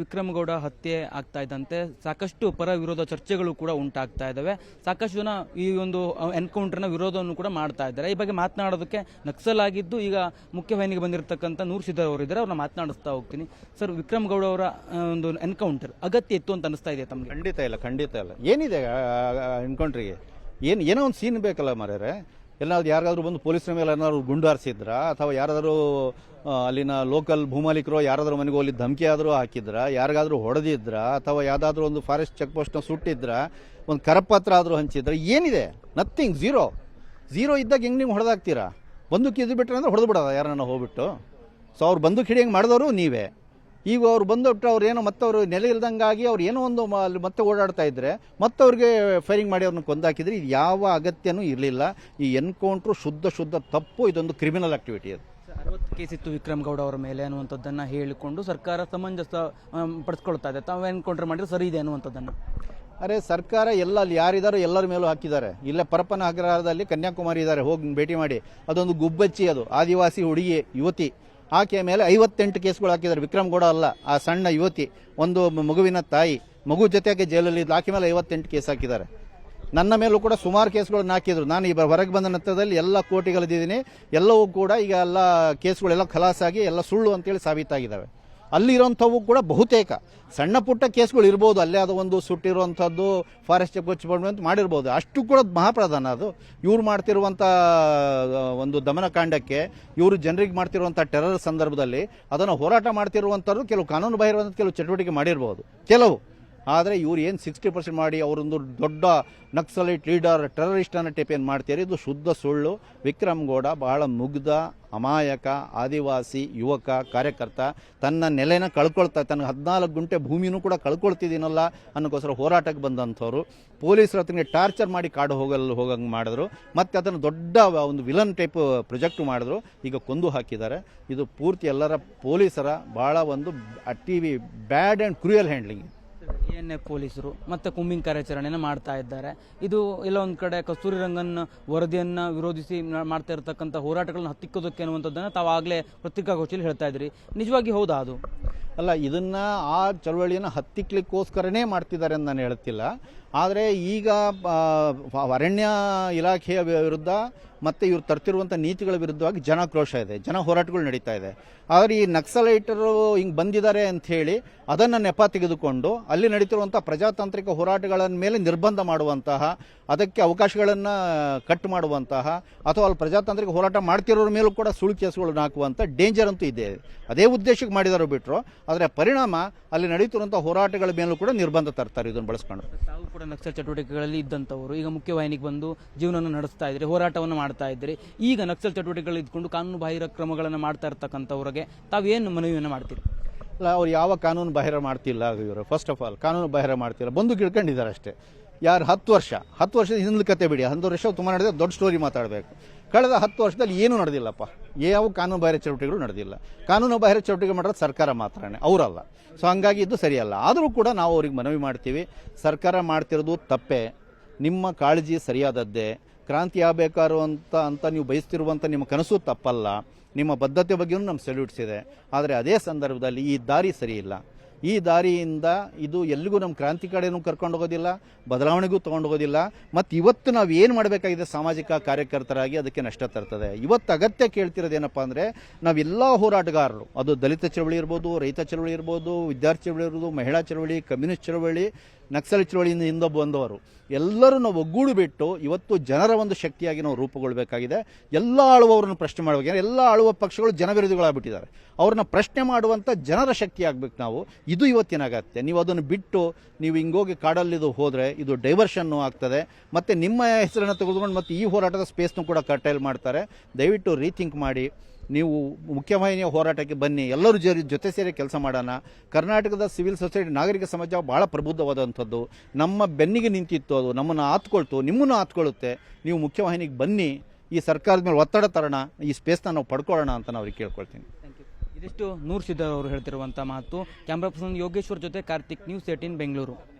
ವಿಕ್ರಮಗೌಡ ಹತ್ಯೆ ಆಗ್ತಾ ಇದ್ದಂತೆ ಸಾಕಷ್ಟು ಪರ ವಿರೋಧ ಚರ್ಚೆಗಳು ಕೂಡ ಉಂಟಾಗ್ತಾ ಇದ್ದಾವೆ. ಸಾಕಷ್ಟು ಜನ ಈ ಒಂದು ಎನ್ಕೌಂಟರ್ನ ವಿರೋಧವನ್ನು ಕೂಡ ಮಾಡ್ತಾ ಇದ್ದಾರೆ. ಈ ಬಗ್ಗೆ ಮಾತನಾಡೋದಕ್ಕೆ ನಕ್ಸಲ್ ಆಗಿದ್ದು ಈಗ ಮುಖ್ಯವಾಹಿನಿಗೆ ಬಂದಿರತಕ್ಕಂಥ ನೂರ್ ಸಿದ್ದರ್ ಅವರು ಇದ್ದಾರೆ. ಅವ್ರನ್ನ ಮಾತನಾಡಿಸ್ತಾ ಹೋಗ್ತೀನಿ. ಸರ್ ವಿಕ್ರಮ್ ಗೌಡ ಅವರ ಒಂದು ಎನ್ಕೌಂಟರ್ ಅಗತ್ಯ ಇತ್ತು ಅಂತ ಅನಿಸ್ತಾ ಇದೆ ತಮಗೆ? ಖಂಡಿತ ಇಲ್ಲ ಖಂಡಿತ ಇಲ್ಲ. ಏನಿದೆ ಎನ್ಕೌಂಟ್ರಿಗೆ ಏನು, ಏನೋ ಒಂದು ಸೀನ್ ಬೇಕಲ್ಲ ಮರ್ಯಾರೆ ಎಲ್ಲಾದ್ರು ಯಾರಿಗಾದರೂ ಬಂದು ಪೊಲೀಸರ ಮೇಲೆ ಏನಾದ್ರು ಗುಂಡು ಹಾರಿಸಿದ್ರ? ಅಥವಾ ಯಾರಾದರೂ ಅಲ್ಲಿನ ಲೋಕಲ್ ಭೂಮಾಲಿಕರು ಯಾರಾದರೂ ಮನೆಗೆ ಹೋಗಿ ಧಮಕಿ ಆದರೂ ಹಾಕಿದ್ರ? ಯಾರಿಗಾದರೂ ಹೊಡೆದಿದ್ರ? ಅಥವಾ ಯಾವುದಾದ್ರೂ ಒಂದು ಫಾರೆಸ್ಟ್ ಚೆಕ್ ಪೋಸ್ಟ್ನ ಸುಟ್ಟಿದ್ರ? ಒಂದು ಕರಪತ್ರ ಆದರೂ ಹಂಚಿದ್ರ? ಏನಿದೆ? ನಥಿಂಗ್ ಝೀರೋ ಝೀರೋ ಇದ್ದಾಗ ಹೆಂಗೆ ನೀವು ಹೊಡೆದಾಗ್ತೀರಾ? ಬಂದು ಕಿದ್ದು ಬಿಟ್ರೆ ಅಂದ್ರೆ ಹೊಡೆದು ಬಿಡೋದ ಯಾರನ್ನ ಹೋಗ್ಬಿಟ್ಟು? ಸೊ ಅವ್ರು ಬಂದು ಹಿಡಿಯಂಗೆ ಮಾಡಿದವರು ನೀವೇ. ಈಗ ಅವ್ರು ಬಂದುಬಿಟ್ರೆ ಅವ್ರು ಏನೋ ಮತ್ತೆ ಅವರು ನೆಲೆ ಇಲ್ದಂಗಾಗಿ ಅವ್ರು ಏನೋ ಒಂದು ಅಲ್ಲಿ ಮತ್ತೆ ಓಡಾಡ್ತಾ ಇದ್ರೆ ಮತ್ತೆ ಅವ್ರಿಗೆ ಫೈರಿಂಗ್ ಮಾಡಿ ಅವ್ರನ್ನ ಕೊಂದಾಕಿದ್ರೆ ಇದು ಯಾವ ಅಗತ್ಯನೂ ಇರಲಿಲ್ಲ. ಈ ಎನ್ಕೌಂಟ್ರು ಶುದ್ಧ ಶುದ್ಧ ತಪ್ಪು ಇದೊಂದು ಕ್ರಿಮಿನಲ್ ಆಕ್ಟಿವಿಟಿ ಅದು. ಅರವತ್ತು ಕೇಸ್ ಇತ್ತು ವಿಕ್ರಮ್ ಗೌಡ ಅವರ ಮೇಲೆ ಅನ್ನುವಂಥದ್ದನ್ನು ಹೇಳಿಕೊಂಡು ಸರ್ಕಾರ ಸಮಂಜಸ ಪಡಿಸ್ಕೊಳ್ತಾ ಇದೆ. ತಾವು ಎನ್ಕೌಂಟರ್ ಮಾಡಿದ್ರೆ ಸರಿ ಇದೆ ಅನ್ನುವಂಥದ್ದನ್ನು. ಅರೆ ಸರ್ಕಾರ ಎಲ್ಲ ಅಲ್ಲಿ ಯಾರಿದಾರೋ ಎಲ್ಲರ ಮೇಲೂ ಹಾಕಿದ್ದಾರೆ. ಇಲ್ಲೇ ಪರಪನ ಅಗ್ರಹಾರದಲ್ಲಿ ಕನ್ಯಾಕುಮಾರಿ ಇದ್ದಾರೆ. ಹೋಗಿ ಭೇಟಿ ಮಾಡಿ. ಅದೊಂದು ಗುಬ್ಬಚ್ಚಿ ಅದು. ಆದಿವಾಸಿ ಹುಡುಗಿ ಯುವತಿ. ಆಕೆಯ ಮೇಲೆ ಐವತ್ತೆಂಟು ಕೇಸ್ಗಳು ಹಾಕಿದ್ದಾರೆ. ವಿಕ್ರಮ್ ಗೌಡ ಅಲ್ಲ, ಆ ಸಣ್ಣ ಯುವತಿ, ಒಂದು ಮಗುವಿನ ತಾಯಿ, ಮಗು ಜೊತೆಗೆ ಜೈಲಲ್ಲಿ ಆಕೆ ಮೇಲೆ ಐವತ್ತೆಂಟು ಕೇಸ್ ಹಾಕಿದ್ದಾರೆ. ನನ್ನ ಮೇಲೂ ಕೂಡ ಸುಮಾರು ಕೇಸ್ಗಳನ್ನ ಹಾಕಿದ್ರು. ನಾನು ಈ ಹೊರಗೆ ಬಂದ ನಂತರದಲ್ಲಿ ಎಲ್ಲ ಕೋರ್ಟಿಗಳಿದ್ದೀನಿ ಎಲ್ಲವೂ ಕೂಡ ಈಗ ಎಲ್ಲ ಕೇಸ್ಗಳೆಲ್ಲ ಖಲಾಸಾಗಿ ಎಲ್ಲ ಸುಳ್ಳು ಅಂತೇಳಿ ಸಾಬೀತಾಗಿದ್ದಾವೆ. ಅಲ್ಲಿರೋಂಥವು ಕೂಡ ಬಹುತೇಕ. ಸಣ್ಣ ಪುಟ್ಟ ಕೇಸ್ಗಳು ಇರ್ಬೋದು, ಅಲ್ಲೇ ಅದು ಒಂದು ಸುಟ್ಟಿರುವಂಥದ್ದು ಫಾರೆಸ್ಟ್ ಅಂತ ಮಾಡಿರ್ಬೋದು. ಅಷ್ಟು ಕೂಡ ಮಹಾಪ್ರಧಾನ ಅದು. ಇವ್ರು ಮಾಡ್ತಿರುವಂಥ ಒಂದು ದಮನಕಾಂಡಕ್ಕೆ, ಇವರು ಜನರಿಗೆ ಮಾಡ್ತಿರುವಂಥ ಟೆರರ್ ಸಂದರ್ಭದಲ್ಲಿ ಅದನ್ನು ಹೋರಾಟ ಮಾಡ್ತಿರುವಂಥದ್ದು ಕೆಲವು ಕಾನೂನು ಬಾಹಿರವಾದ ಕೆಲವು ಚಟುವಟಿಕೆ ಮಾಡಿರ್ಬೋದು. ಕೆಲವು. ಆದರೆ ಇವ್ರು ಏನು ಸಿಕ್ಸ್ಟಿ ಪರ್ಸೆಂಟ್ ಮಾಡಿ ಅವರೊಂದು ದೊಡ್ಡ ನಕ್ಸಲೈಟ್ ಲೀಡರ್ ಟೆರರಿಸ್ಟ್ ಅನ್ನೋ ಟೈಪ್ ಏನು ಮಾಡ್ತಾರೆ ಇದು ಶುದ್ಧ ಸುಳ್ಳು. ವಿಕ್ರಮ್ ಗೌಡ ಬಹಳ ಮುಗ್ಧ, ಅಮಾಯಕ, ಆದಿವಾಸಿ ಯುವಕ, ಕಾರ್ಯಕರ್ತ. ತನ್ನ ನೆಲೆನ ಕಳ್ಕೊಳ್ತಾ ತನ್ನ ಹದಿನಾಲ್ಕು ಗುಂಟೆ ಭೂಮಿನೂ ಕೂಡ ಕಳ್ಕೊಳ್ತಿದ್ದೀನಲ್ಲ ಅನ್ನೋಕ್ಕೋಸ್ಕರ ಹೋರಾಟಕ್ಕೆ ಬಂದಂಥವ್ರು. ಪೊಲೀಸರು ಹತ್ರಗೆ ಟಾರ್ಚರ್ ಮಾಡಿ ಕಾಡು ಹೋಗಲು ಹೋಗಂಗೆ ಮಾಡಿದ್ರು. ಮತ್ತು ಅದನ್ನು ದೊಡ್ಡ ಒಂದು ವಿಲನ್ ಟೈಪ್ ಪ್ರೊಜೆಕ್ಟ್ ಮಾಡಿದ್ರು. ಈಗ ಕೊಂದು ಹಾಕಿದ್ದಾರೆ. ಇದು ಪೂರ್ತಿ ಎಲ್ಲರ ಪೊಲೀಸರ ಭಾಳ ಒಂದು T V bad and cruel handling N A ಪೊಲೀಸರು ಮತ್ತೆ ಕುಂಬಿಂಗ್ ಕಾರ್ಯಾಚರಣೆಯನ್ನು ಮಾಡ್ತಾ ಇದ್ದಾರೆ. ಇದು ಎಲ್ಲ ಒಂದು ಕಡೆ ಕಸ್ತೂರಿ ರಂಗನ್ ವರದಿಯನ್ನು ವಿರೋಧಿಸಿ ಮಾಡ್ತಾ ಇರತಕ್ಕಂಥ ಹೋರಾಟಗಳನ್ನು ಹತ್ತಿಕ್ಕೋದಕ್ಕೆ ಅನ್ನುವಂಥದ್ದನ್ನು ತಾವಾಗಲೇ ಪತ್ರಿಕಾಗೋಷ್ಠಿಯಲ್ಲಿ ಹೇಳ್ತಾ ಇದ್ರಿ. ನಿಜವಾಗಿ ಹೌದಾ ಅದು? ಅಲ್ಲ, ಇದನ್ನ ಆ ಚಳವಳಿಯನ್ನು ಹತ್ತಿಕ್ಲಿಕ್ಕೋಸ್ಕರನೇ ಮಾಡ್ತಿದ್ದಾರೆ ಅಂತ ನಾನು ಹೇಳ್ತಿಲ್ಲ. ಆದರೆ ಈಗ ಅರಣ್ಯ ಇಲಾಖೆಯ ವಿರುದ್ಧ ಮತ್ತೆ ಇವರು ತರ್ತಿರುವಂಥ ನೀತಿಗಳ ವಿರುದ್ಧವಾಗಿ ಜನಕ್ರೋಶ ಇದೆ, ಜನ ಹೋರಾಟಗಳು ನಡೀತಾ ಇದೆ. ಆದರೆ ಈ ನಕ್ಸಲೈಟರು ಹಿಂಗೆ ಬಂದಿದ್ದಾರೆ ಅಂತ ಹೇಳಿ ಅದನ್ನು ನೆಪ ತೆಗೆದುಕೊಂಡು ಅಲ್ಲಿ ನಡೀತಿರುವಂಥ ಪ್ರಜಾತಾಂತ್ರಿಕ ಹೋರಾಟಗಳ ಮೇಲೆ ನಿರ್ಬಂಧ ಮಾಡುವಂತಹ, ಅದಕ್ಕೆ ಅವಕಾಶಗಳನ್ನು ಕಟ್ ಮಾಡುವಂತಹ ಅಥವಾ ಅಲ್ಲಿ ಪ್ರಜಾತಾಂತ್ರಿಕ ಹೋರಾಟ ಮಾಡ್ತಿರೋರ ಮೇಲೂ ಕೂಡ ಸುಳ್ಳು ಕೇಸುಗಳನ್ನು ಹಾಕುವಂಥ ಡೇಂಜರ್ ಅಂತೂ ಇದೆ. ಅದೇ ಉದ್ದೇಶಕ್ಕೆ ಮಾಡಿದಾರೋ ಬಿಟ್ಟರು ಆದರೆ ಪರಿಣಾಮ ಅಲ್ಲಿ ನಡೀತಿರುವಂಥ ಹೋರಾಟಗಳ ಮೇಲೂ ಕೂಡ ನಿರ್ಬಂಧ ತರ್ತಾರೆ ಇದನ್ನು ಬಳಸ್ಕೊಂಡು. ತಾವು ಕೂಡ ನಕ್ಸಲ್ ಚಟುವಟಿಕೆಗಳಲ್ಲಿ ಇದ್ದಂಥವರು. ಈಗ ಮುಖ್ಯವಾಹಿನಿಗೆ ಬಂದು ಜೀವನವನ್ನು ನಡೆಸ್ತಾ ಇದ್ರಿ ಹೋರಾಟವನ್ನು ಮಾಡ್ತಾ ಇದ್ರಿ. ಈಗ ನಕ್ಸಲ್ ಚಟುವಟಿಕೆಗಳು ಇದ್ಕೊಂಡು ಕಾನೂನು ಬಾಹಿರ ಕ್ರಮಗಳನ್ನು ಮಾಡ್ತಾ ಇರ್ತಕ್ಕಂಥವ್ರಿಗೆ ತಾವೇನು ಮನವಿಯನ್ನು ಮಾಡ್ತೀರಿ? ಅಲ್ಲ ಅವ್ರು ಯಾವ ಕಾನೂನು ಬಾಹಿರ ಮಾಡ್ತಿಲ್ಲ ಇವರು. ಫಸ್ಟ್ ಆಫ್ ಆಲ್ ಕಾನೂನು ಬಾಹಿರ ಮಾಡ್ತಿಲ್ಲ. ಬಂದು ಗಿಡ್ಕೊಂಡಿದ್ದಾರೆ ಅಷ್ಟೇ. ಯಾರು ಹತ್ತು ವರ್ಷ ಹತ್ತು ವರ್ಷದ ಹಿಂದಿನ ಕತೆ ಬಿಡಿ. ಹತ್ತು ವರ್ಷ ತುಂಬ ನಡೆದ ದೊಡ್ಡ ಸ್ಟೋರಿ ಮಾತಾಡಬೇಕು. ಕಳೆದ ಹತ್ತು ವರ್ಷದಲ್ಲಿ ಏನೂ ನಡೆದಿಲ್ಲಪ್ಪ. ಯಾವ ಕಾನೂನು ಬಾಹಿರ ಚಟುವಟಿಕೆಗಳು ನಡೆದಿಲ್ಲ. ಕಾನೂನು ಬಾಹಿರ ಚಟುವಟಿಕೆ ಮಾಡೋದು ಸರ್ಕಾರ ಮಾತ್ರನೇ, ಅವರಲ್ಲ. ಸೊ ಹಂಗಾಗಿ ಇದು ಸರಿಯಲ್ಲ. ಆದರೂ ಕೂಡ ನಾವು ಅವ್ರಿಗೆ ಮನವಿ ಮಾಡ್ತೀವಿ. ಸರ್ಕಾರ ಮಾಡ್ತಿರೋದು ತಪ್ಪೇ. ನಿಮ್ಮ ಕಾಳಜಿ ಸರಿಯಾದದ್ದೇ. ಕ್ರಾಂತಿ ಆಗಬೇಕಾರು ಅಂತ ಅಂತ ನೀವು ಬಯಸ್ತಿರುವಂಥ ನಿಮ್ಮ ಕನಸು ತಪ್ಪಲ್ಲ. ನಿಮ್ಮ ಬದ್ಧತೆ ಬಗ್ಗೆಯೂ ನಮ್ಮ ಸೆಲ್ಯೂಟ್ಸ್ ಇದೆ. ಆದರೆ ಅದೇ ಸಂದರ್ಭದಲ್ಲಿ ಈ ದಾರಿ ಸರಿ ಇಲ್ಲ ಈ ದಾರಿಯಿಂದ ಇದು ಎಲ್ಲಿಗೂ ನಮ್ಮ ಕ್ರಾಂತಿ ಕಡೆನೂ ಕರ್ಕೊಂಡು ಹೋಗೋದಿಲ್ಲ, ಬದಲಾವಣೆಗೂ ತೊಗೊಂಡು ಹೋಗೋದಿಲ್ಲ. ಮತ್ತು ಇವತ್ತು ನಾವು ಏನು ಮಾಡಬೇಕಾಗಿದೆ ಸಾಮಾಜಿಕ ಕಾರ್ಯಕರ್ತರಾಗಿ ಅದಕ್ಕೆ ನಷ್ಟ ತರ್ತದೆ. ಇವತ್ತು ಅಗತ್ಯ ಕೇಳ್ತಿರೋದೇನಪ್ಪ ಅಂದರೆ ನಾವೆಲ್ಲ ಹೋರಾಟಗಾರರು, ಅದು ದಲಿತ ಚಳವಳಿ ಇರ್ಬೋದು, ರೈತ ಚಳವಳಿ ಇರ್ಬೋದು, ವಿದ್ಯಾರ್ಥಿ ಚಳವಳಿ ಇರ್ಬೋದು, ಮಹಿಳಾ ಚಳವಳಿ, ಕಮ್ಯುನಿಸ್ಟ್ ಚಳವಳಿ, ನಕ್ಸಲ್ ಚಳವಳಿಯಿಂದ ಹಿಂದೆ ಬಂದವರು ಎಲ್ಲರೂ ಒಗ್ಗೂಡು ಬಿಟ್ಟು ಇವತ್ತು ಜನರ ಒಂದು ಶಕ್ತಿಯಾಗಿ ನಾವು ರೂಪುಗೊಳ್ಬೇಕಾಗಿದೆ. ಎಲ್ಲ ಆಳುವವರನ್ನು ಪ್ರಶ್ನೆ ಮಾಡಬೇಕು. ಎಲ್ಲ ಆಳುವ ಪಕ್ಷಗಳು ಜನವಿರೋಧಿಗಳಾಗ್ಬಿಟ್ಟಿದ್ದಾರೆ. ಅವ್ರನ್ನ ಪ್ರಶ್ನೆ ಮಾಡುವಂಥ ಜನರ ಶಕ್ತಿ ಆಗ್ಬೇಕು ನಾವು. ಇದು ಇವತ್ತಿನಾಗತ್ತೆ. ನೀವು ಅದನ್ನು ಬಿಟ್ಟು ನೀವು ಹಿಂಗೋಗಿ ಕಾಡಲ್ಲಿದು ಹೋದರೆ ಇದು ಡೈವರ್ಷನ್ನು ಆಗ್ತದೆ. ಮತ್ತು ನಿಮ್ಮ ಹೆಸರನ್ನು ತೆಗೆದುಕೊಂಡು ಮತ್ತು ಈ ಹೋರಾಟದ ಸ್ಪೇಸ್ನೂ ಕೂಡ ಕರ್ಟೈಲ್ ಮಾಡ್ತಾರೆ. ದಯವಿಟ್ಟು ರೀಥಿಂಕ್ ಮಾಡಿ. ನೀವು ಮುಖ್ಯವಾಹಿನಿಯ ಹೋರಾಟಕ್ಕೆ ಬನ್ನಿ, ಎಲ್ಲರೂ ಜೊತೆ ಜೊತೆ ಸೇರಿ ಕೆಲಸ ಮಾಡೋಣ. ಕರ್ನಾಟಕದ ಸಿವಿಲ್ ಸೊಸೈಟಿ ನಾಗರಿಕ ಸಮಾಜ ಭಾಳ ಪ್ರಬುದ್ಧವಾದಂಥದ್ದು. ನಮ್ಮ ಬೆನ್ನಿಗೆ ನಿಂತಿತ್ತು ಅದು, ನಮ್ಮನ್ನು ಆತ್ಕೊಳ್ತು, ನಿಮ್ಮನ್ನು ಆತ್ಕೊಳ್ಳುತ್ತೆ. ನೀವು ಮುಖ್ಯವಾಹಿನಿಗೆ ಬನ್ನಿ, ಈ ಸರ್ಕಾರದ ಮೇಲೆ ಒತ್ತಡ ತರೋಣ, ಈ ಸ್ಪೇಸ್ನ ನಾವು ಪಡ್ಕೊಳ್ಳೋಣ ಅಂತ ನಾನು ಅವ್ರಿಗೆ ಕೇಳ್ಕೊಳ್ತೀನಿ. ಇದಿಷ್ಟು ನೂರ್ ಸಿದ್ದರ್ ಅವರು ಹೇಳ್ತಿರುವಂಥ ಮಾತು. ಕ್ಯಾಮ್ರಾ ಪರ್ಸನ್ ಯೋಗೇಶ್ವರ್ ಜೊತೆ ಕಾರ್ತಿಕ್, ನ್ಯೂಸ್ ಏಟೀನ್ ಬೆಂಗಳೂರು.